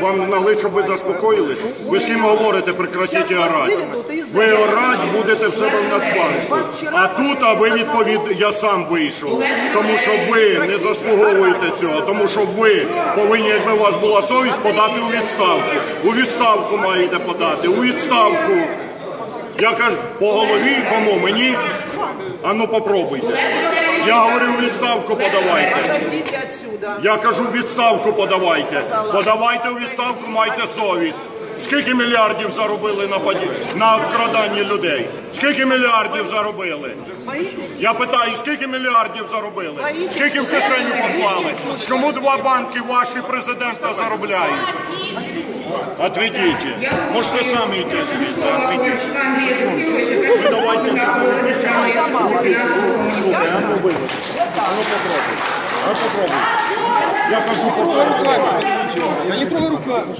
Вам налить, щоб ви заспокоїлись? Ви з ким говорите, прекратіть орати. Ви орать будете в себе в Нацбанку. А тут, а ви відповід... я сам вийшов. Тому що ви не заслуговуєте цього, тому що ви повинні, якби у вас була совість, подати у відставку. У відставку маєте подати, у відставку. Я кажу, по голові кому? Мені? А ну попробуйте. Я говорю, відставку подавайте. Я кажу, відставку подавайте. Подавайте у відставку, майте совість. Скільки мільярдів заробили на поді... на обкраданні людей? Скільки мільярдів заробили? Я питаю, скільки мільярдів заробили? Скільки в кишеню поклали? Чому два банки ваші президента заробляють? Отведіть. Можете самі йти звідси, отведіть. Ви давайте. А ну виведіть. А ну попробуй. А ну попробуй. Я кажу, попробуй. Я не трогай руками.